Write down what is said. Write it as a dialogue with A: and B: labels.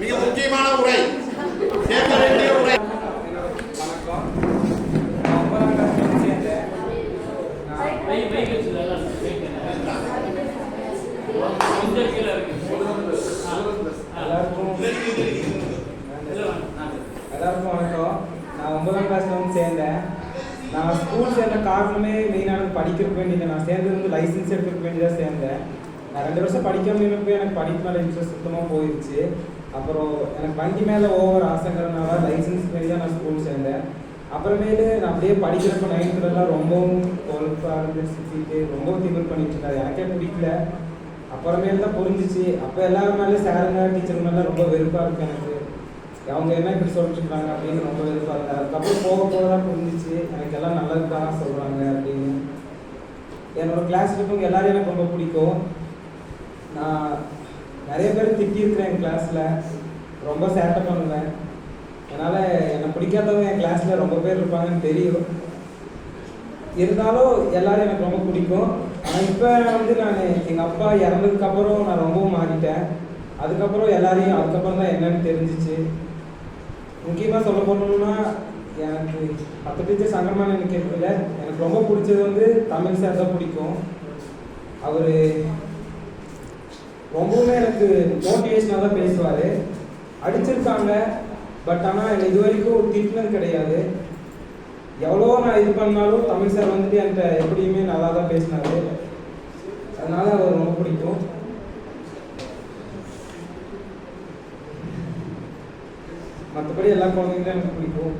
A: மிக முக்கியமான உரை. கேட்க வேண்டிய உரை.
B: வணக்கம் நான் ஒன்பதாம் சேர்ந்தேன் எல்லாருக்கும் வணக்கம். நான் ஒன்பதாம் கிளாஸ்ல வந்து சேர்ந்தேன். நான் ஸ்கூல் சேர்ந்த காரணமே மெயினாக படிக்கிறதுக்கு வேண்டியது நான் சேர்ந்தது வந்து லைசன்ஸ் எடுக்கிறதுக்கு வேண்டி சேர்ந்தேன். நான் ரெண்டு வருஷம் படிக்காமல் இருந்தப்போ எனக்கு படிப்பு மேலே இன்ட்ரெஸ்ட் சுத்தமாக போயிடுச்சு அப்புறம் எனக்கு வண்டி மேலே ஓவர் ஆசைங்கிறதுனால லைசன்ஸ் மாரி தான் நான் ஸ்கூல் சேர்ந்தேன். அப்புறமேலு நான் அப்படியே படிக்கிறப்ப நைன்த்துலலாம் ரொம்பவும் கொழுப்பாக இருந்து சுற்றிட்டு ரொம்ப திமிர் பண்ணிட்டு எனக்கே பிடிக்கல. அப்புறமேலு தான் புரிஞ்சிச்சு. அப்போ எல்லாரும் மேலே சேருங்க டீச்சர் மேலே ரொம்ப வெறுப்பாக இருக்கு எனக்கு. அவங்க என்ன இப்படி சொல்லிட்டு இருக்காங்க அப்படின்னு ரொம்ப வெறுப்பாக இருந்தேன் அதுக்கப்புறம் போக போக தான் புரிஞ்சிச்சு. எனக்கு எல்லாம் நல்லது தான் சொல்கிறாங்க அப்படின்னு. என்னோட கிளாஸ் இருக்கவங்க எல்லாரும் எனக்கு ரொம்ப பிடிக்கும். நான் நிறைய பேர் திட்டியிருக்கிறேன் என் கிளாஸில் ரொம்ப சேட்டை பண்ணுவேன். அதனால் என்னை பிடிக்காதவங்க என் கிளாஸில் ரொம்ப பேர் இருப்பாங்கன்னு தெரியும். இருந்தாலும் எல்லோரும் எனக்கு ரொம்ப பிடிக்கும். ஆனால் இப்போ வந்து நான் எங்கள் அப்பா இறந்ததுக்கப்புறம் நான் ரொம்பவும் மாறிட்டேன். அதுக்கப்புறம் எல்லாரையும் அதுக்கப்புறம் தான் என்னன்னு தெரிஞ்சிச்சு. முக்கியமாக சொல்ல போனோம்னா எனக்கு மற்ற டீச்சர் சங்கரமான எனக்கு இருக்குல்ல எனக்கு ரொம்ப பிடிச்சது வந்து தமிழ் சார் தான் பிடிக்கும். அவர் ரொம்பவுமே எனக்கு மோட்டிவேஷனாக தான் பேசுவார். அடிச்சிருக்காங்க. பட் ஆனால் என்னை இது வரைக்கும் திட்டினது கிடையாது. எவ்வளோ நான் இது பண்ணாலும் தமிழ் சார் வந்துட்டு என்கிட்ட எப்படியுமே நல்லா தான் பேசினாரு. அதனால் அவர் ரொம்ப பிடிக்கும். மற்றபடி எல்லா குழந்தைங்களும் எனக்கு பிடிக்கும்.